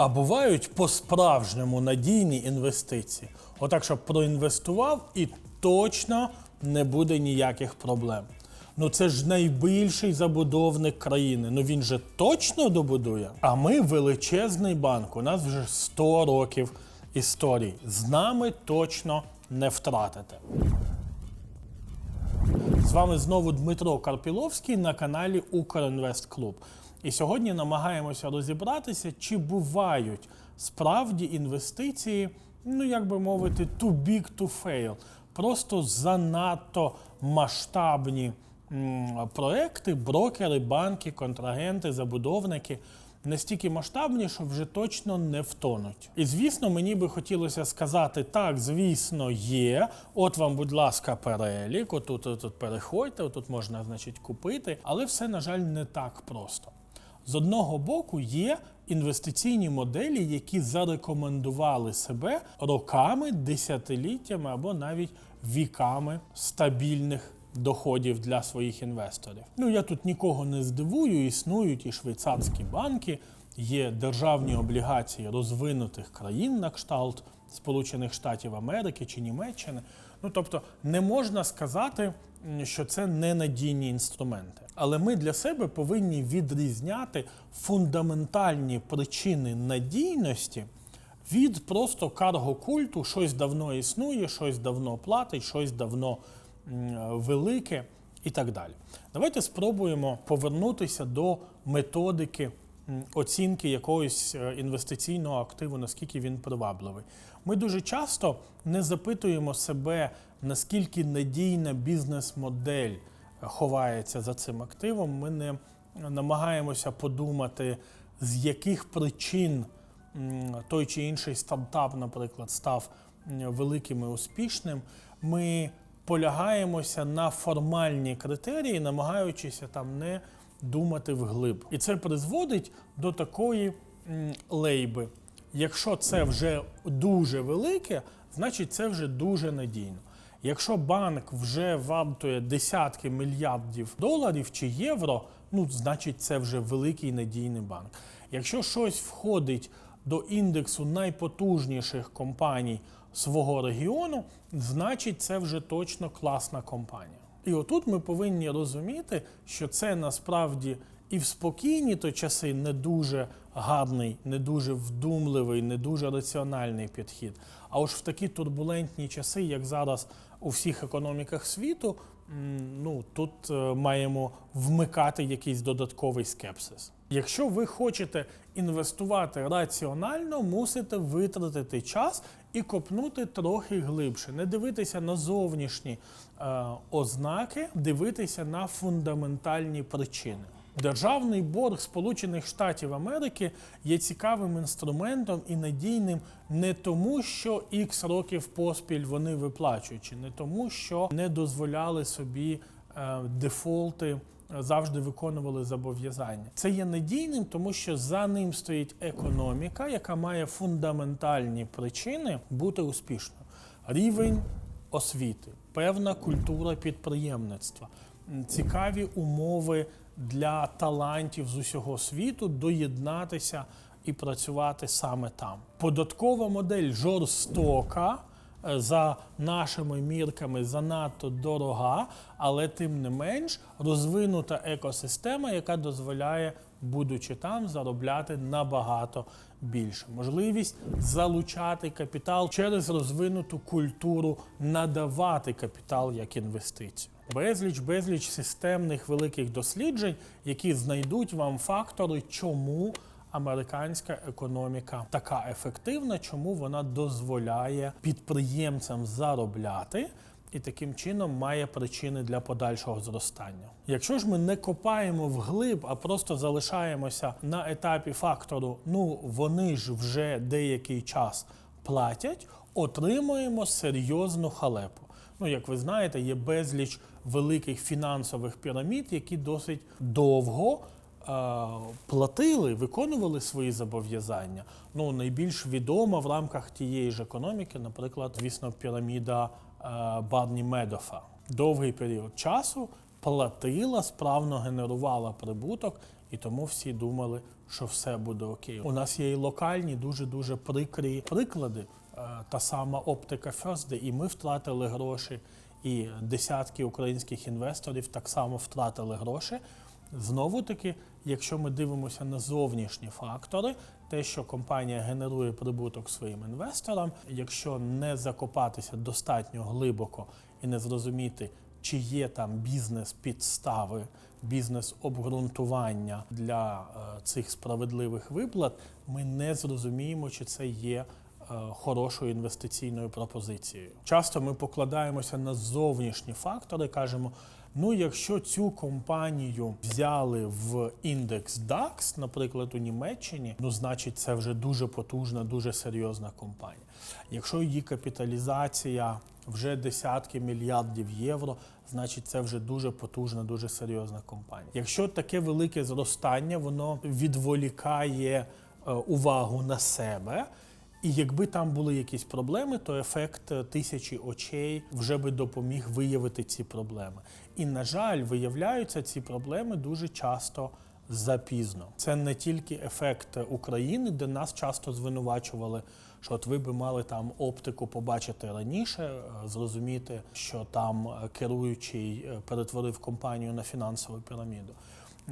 А бувають по-справжньому надійні інвестиції. Отак, щоб проінвестував і точно не буде ніяких проблем. Ну це ж найбільший забудовник країни. Ну він же точно добудує. А ми величезний банк. У нас вже 100 років історії. З нами точно не втратите. З вами знову Дмитро Карпіловський на каналі Укрінвест Клуб. І сьогодні намагаємося розібратися, чи бувають справді інвестиції, ну як би мовити, too big to fail. Просто занадто масштабні проекти, брокери, банки, контрагенти, забудовники. Настільки масштабні, що вже точно не втонуть. І звісно, мені би хотілося сказати: так, звісно, є. От вам, будь ласка, перелік. Отут, отут переходьте, отут можна, значить, купити. Але все, на жаль, не так просто. З одного боку, є інвестиційні моделі, які зарекомендували себе роками, десятиліттями або навіть віками стабільних доходів для своїх інвесторів. Ну я тут нікого не здивую. Існують і швейцарські банки, є державні облігації розвинутих країн на кшталт Сполучених Штатів Америки чи Німеччини. Ну тобто не можна сказати, що це ненадійні інструменти. Але ми для себе повинні відрізняти фундаментальні причини надійності від просто карго-культу, щось давно існує, щось давно платить, щось давно велике і так далі. Давайте спробуємо повернутися до методики оцінки якогось е, інвестиційного активу, наскільки він привабливий. Ми дуже часто не запитуємо себе, наскільки надійна бізнес-модель ховається за цим активом. Ми не намагаємося подумати, з яких причин той чи інший стартап, наприклад, став великим і успішним. Ми полягаємося на формальні критерії, намагаючися там не думати вглиб. І це призводить до такої лейби. Якщо це вже дуже велике, значить це вже дуже надійно. Якщо банк вже вартує десятки мільярдів доларів чи євро, ну значить це вже великий надійний банк. Якщо щось входить до індексу найпотужніших компаній свого регіону, значить це вже точно класна компанія. І отут ми повинні розуміти, що це насправді і в спокійні то часи не дуже гарний, не дуже вдумливий, не дуже раціональний підхід. А ось в такі турбулентні часи, як зараз у всіх економіках світу, ну тут е, маємо вмикати якийсь додатковий скепсис. Якщо ви хочете інвестувати раціонально, мусите витратити час і копнути трохи глибше, не дивитися на зовнішні е, ознаки, дивитися на фундаментальні причини. Державний борг Сполучених Штатів Америки є цікавим інструментом і надійним не тому, що ікс років поспіль вони виплачують, не тому, що не дозволяли собі е, дефолти завжди виконували зобов'язання. Це є надійним, тому що за ним стоїть економіка, яка має фундаментальні причини бути успішною. Рівень освіти, певна культура підприємництва, цікаві умови для талантів з усього світу доєднатися і працювати саме там. Податкова модель жорстока за нашими мірками занадто дорога, але тим не менш розвинута екосистема, яка дозволяє, будучи там, заробляти набагато більше. Можливість залучати капітал через розвинуту культуру надавати капітал як інвестицію. Безліч, безліч системних великих досліджень, які знайдуть вам фактори, чому американська економіка така ефективна, чому вона дозволяє підприємцям заробляти. І таким чином має причини для подальшого зростання. Якщо ж ми не копаємо вглиб, а просто залишаємося на етапі фактору, ну вони ж вже деякий час платять, отримуємо серйозну халепу. Ну, як ви знаєте, є безліч великих фінансових пірамід, які досить довго платили, виконували свої зобов'язання. Ну, найбільш відома в рамках тієї ж економіки, наприклад, звісно, піраміда е, Барні Медофа. Довгий період часу платила, справно генерувала прибуток, і тому всі думали, що все буде окей. У нас є і локальні, дуже дуже прикрі приклади. Е, Та сама оптика де і ми втратили гроші, і десятки українських інвесторів так само втратили гроші. Знову таки, якщо ми дивимося на зовнішні фактори, те, що компанія генерує прибуток своїм інвесторам, якщо не закопатися достатньо глибоко і не зрозуміти, чи є там бізнес-підстави, бізнес-обґрунтування для е, цих справедливих виплат, ми не зрозуміємо, чи це є е, хорошою інвестиційною пропозицією. Часто ми покладаємося на зовнішні фактори, кажемо. Ну, якщо цю компанію взяли в індекс DAX, наприклад, у Німеччині, ну значить це вже дуже потужна, дуже серйозна компанія. Якщо її капіталізація вже десятки мільярдів євро, значить це вже дуже потужна, дуже серйозна компанія. Якщо таке велике зростання, воно відволікає е, увагу на себе. І якби там були якісь проблеми, то ефект е, тисячі очей вже би допоміг виявити ці проблеми. І, на жаль, виявляються ці проблеми дуже часто запізно. Це не тільки ефект України, де нас часто звинувачували, що от ви би мали там оптику побачити раніше, е, зрозуміти, що там е, керуючий перетворив компанію на фінансову піраміду.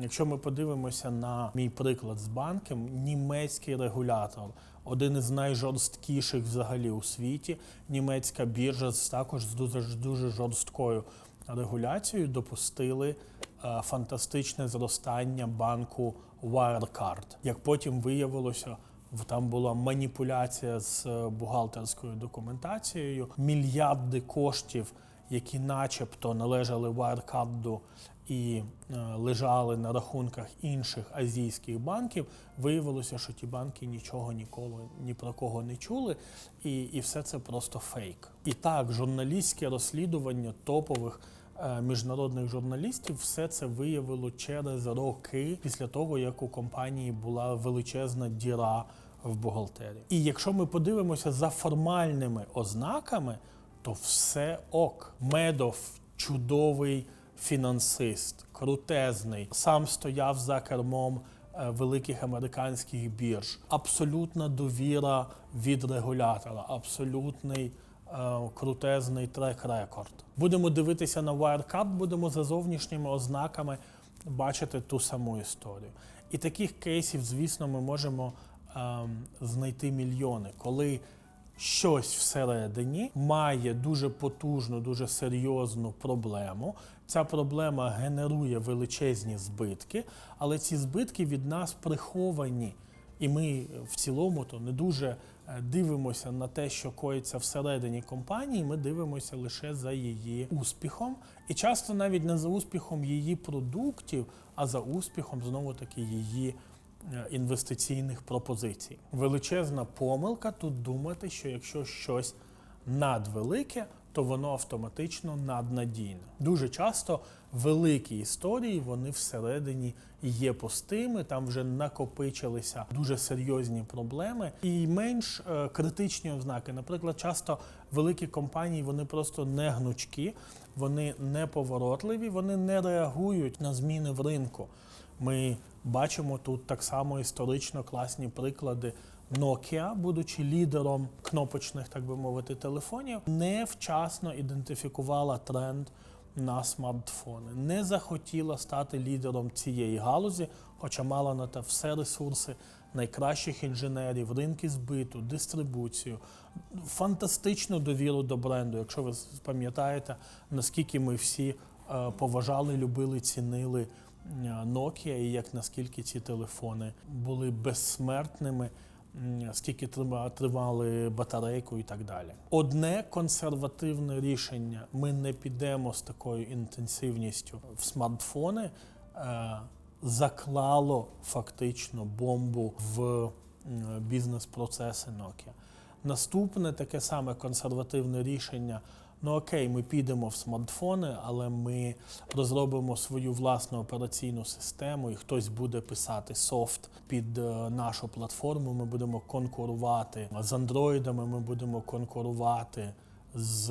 Якщо ми подивимося на мій приклад з банком, німецький регулятор, один із найжорсткіших взагалі у світі, німецька біржа також з дуже, дуже жорсткою регуляцією допустили е, фантастичне зростання банку Wirecard. Як потім виявилося, там була маніпуляція з е, бухгалтерською документацією, мільярди коштів, які начебто належали Wirecard і е, лежали на рахунках інших азійських банків, виявилося, що ті банки нічого ніколи ні про кого не чули, і, і все це просто фейк. І так, журналістське розслідування топових е, міжнародних журналістів все це виявило через роки після того, як у компанії була величезна діра в бухгалтерії. І якщо ми подивимося за формальними ознаками, то все ок. Медов чудовий фінансист, крутезний, сам стояв за кермом е, великих американських бірж. Абсолютна довіра від регулятора, абсолютний е, крутезний трек-рекорд. Будемо дивитися на Wirecard, будемо за зовнішніми ознаками бачити ту саму історію. І таких кейсів, звісно, ми можемо ем, знайти мільйони, коли щось всередині має дуже потужну, дуже серйозну проблему. Ця проблема генерує величезні збитки, але ці збитки від нас приховані. І ми в цілому то не дуже е, дивимося на те, що коїться всередині компанії. Ми дивимося лише за її успіхом, і часто навіть не за успіхом її продуктів, а за успіхом знову таки її інвестиційних пропозицій. Величезна помилка тут думати, що якщо щось надвелике, то воно автоматично наднадійне. Дуже часто великі історії вони всередині є пустими, там вже накопичилися дуже серйозні проблеми і менш е, критичні ознаки. Наприклад, часто великі компанії вони просто не гнучкі, вони неповоротливі, вони не реагують на зміни в ринку. Ми бачимо тут так само історично класні приклади. Nokia, будучи лідером кнопочних, так би мовити, телефонів, невчасно ідентифікувала тренд на смартфони, не захотіла стати лідером цієї галузі, хоча мала на те все ресурси найкращих інженерів, ринки збиту, дистрибуцію, фантастичну довіру до бренду. Якщо ви пам'ятаєте, наскільки ми всі е, поважали, любили, цінили Nokia і як наскільки ці телефони були безсмертними. Скільки тривали батарейку і так далі. Одне консервативне рішення: ми не підемо з такою інтенсивністю в смартфони, е, заклало фактично бомбу в бізнес-процеси Nokia. Наступне таке саме консервативне рішення. Ну окей, ми підемо в смартфони, але ми розробимо свою власну операційну систему, і хтось буде писати софт під е, нашу платформу. Ми будемо конкурувати з андроїдами, ми будемо конкурувати з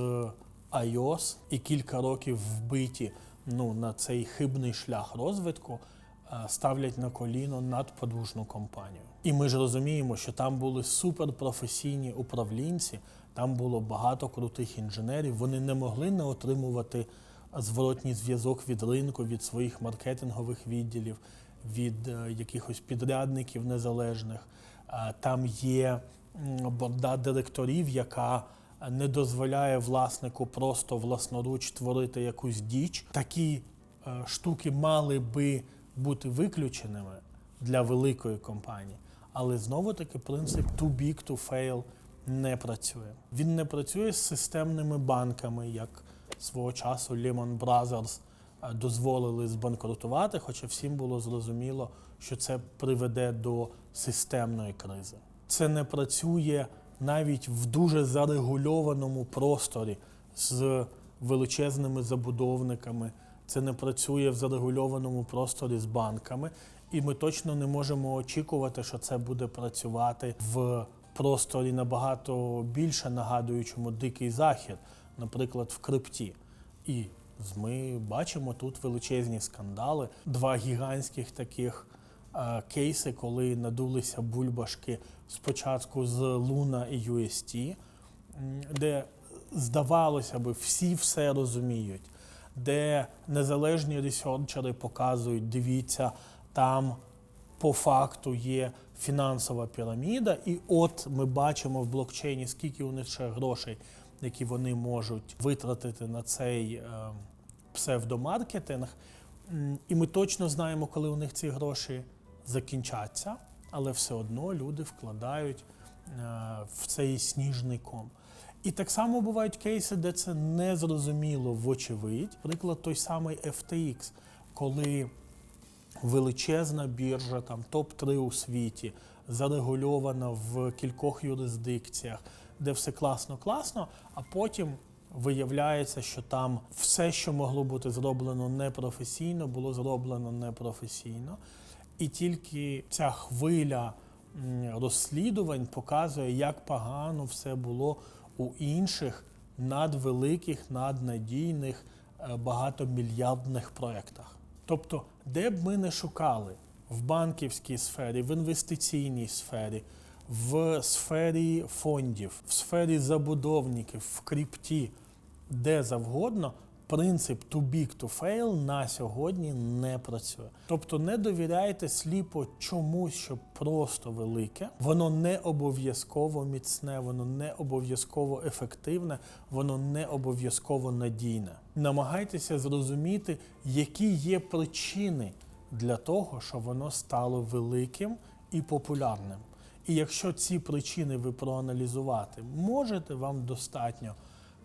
iOS і кілька років вбиті ну, на цей хибний шлях розвитку, е, ставлять на коліно надподружну компанію. І ми ж розуміємо, що там були суперпрофесійні управлінці, там було багато крутих інженерів. Вони не могли не отримувати зворотній зв'язок від ринку, від своїх маркетингових відділів, від е, якихось підрядників незалежних. Е, Там є борда директорів, яка не дозволяє власнику просто власноруч творити якусь діч. Такі е, штуки мали би бути виключеними для великої компанії. Але знову таки принцип too big to fail не працює. Він не працює з системними банками, як свого часу Lehman Brothers е, дозволили збанкрутувати, хоча всім було зрозуміло, що це приведе до системної кризи. Це не працює навіть в дуже зарегульованому просторі з величезними забудовниками. Це не працює в зарегульованому просторі з банками, і ми точно не можемо очікувати, що це буде працювати в просторі набагато більше нагадуючому дикий захід, наприклад, в крипті. І ми бачимо тут величезні скандали, два гігантських таких е, кейси, коли надулися бульбашки спочатку з Luna і UST, де здавалося би, всі все розуміють, де незалежні ресерчери показують, дивіться, там по факту є фінансова піраміда, і от ми бачимо в блокчейні, скільки у них ще грошей, які вони можуть витратити на цей е, псевдомаркетинг. І ми точно знаємо, коли у них ці гроші закінчаться, але все одно люди вкладають е, в цей сніжний ком. І так само бувають кейси, де це не зрозуміло вочевидь. Приклад той самий FTX, коли величезна біржа, там топ-3 у світі, зарегульована в кількох юрисдикціях, де все класно-класно, а потім виявляється, що там все, що могло бути зроблено непрофесійно, було зроблено непрофесійно. І тільки ця хвиля розслідувань показує, як погано все було у інших надвеликих, наднадійних, е, багатомільярдних проєктах. Тобто, де б ми не шукали в банківській сфері, в інвестиційній сфері, в сфері фондів, в сфері забудовників, в крипті, де завгодно, принцип too big to fail на сьогодні не працює. Тобто не довіряйте сліпо чомусь, що просто велике, воно не обов'язково міцне, воно не обов'язково ефективне, воно не обов'язково надійне. Намагайтеся зрозуміти, які є причини для того, що воно стало великим і популярним. І якщо ці причини ви проаналізувати можете, вам достатньо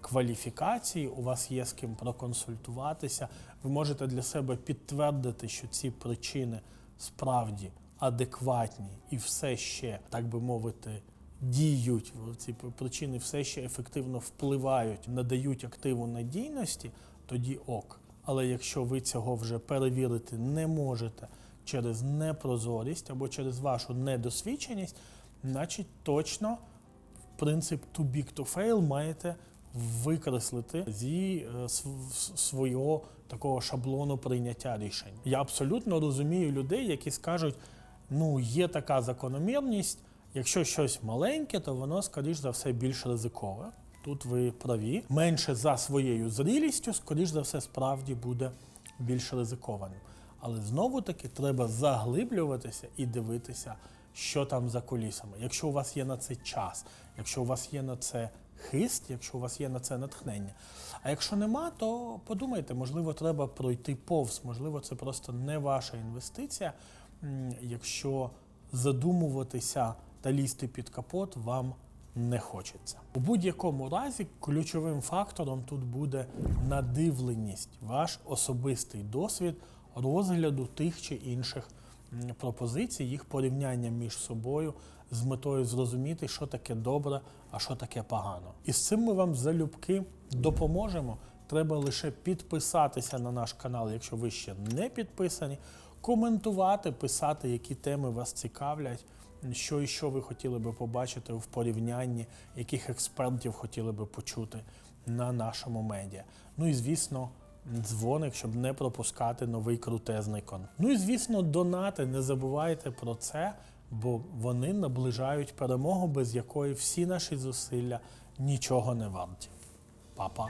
кваліфікації, у вас є з ким проконсультуватися, ви можете для себе підтвердити, що ці причини справді адекватні і все ще, так би мовити, діють. Ці причини все ще ефективно впливають, надають активу надійності, тоді ок. Але якщо ви цього вже перевірити не можете через непрозорість або через вашу недосвідченість, значить точно принцип too big to fail маєте викреслити зі е, свого такого шаблону прийняття рішень. Я абсолютно розумію людей, які скажуть: ну, є така закономірність, якщо щось маленьке, то воно, скоріш за все, більш ризикове. Тут ви праві. Менше за своєю зрілістю, скоріш за все, справді буде більш ризикованим. Але знову таки треба заглиблюватися і дивитися, що там за кулісами. Якщо у вас є на це час, якщо у вас є на це хист, якщо у вас є на це натхнення. А якщо нема, то подумайте, можливо, треба пройти повз, можливо, це просто не ваша інвестиція, якщо задумуватися та лізти під капот вам не хочеться. У будь-якому разі ключовим фактором тут буде надивленість, ваш особистий досвід розгляду тих чи інших пропозицій, їх порівняння між собою з метою зрозуміти, що таке добре, а що таке погано. І з цим ми вам залюбки допоможемо. Треба лише підписатися на наш канал, якщо ви ще не підписані, коментувати, писати, які теми вас цікавлять, що і що ви хотіли би побачити в порівнянні, яких експертів хотіли би почути на нашому медіа. Ну і звісно, дзвоник, щоб не пропускати новий крутезний кон. Ну і звісно, донати, не забувайте про це, бо вони наближають перемогу, без якої всі наші зусилля нічого не варті. Па-па!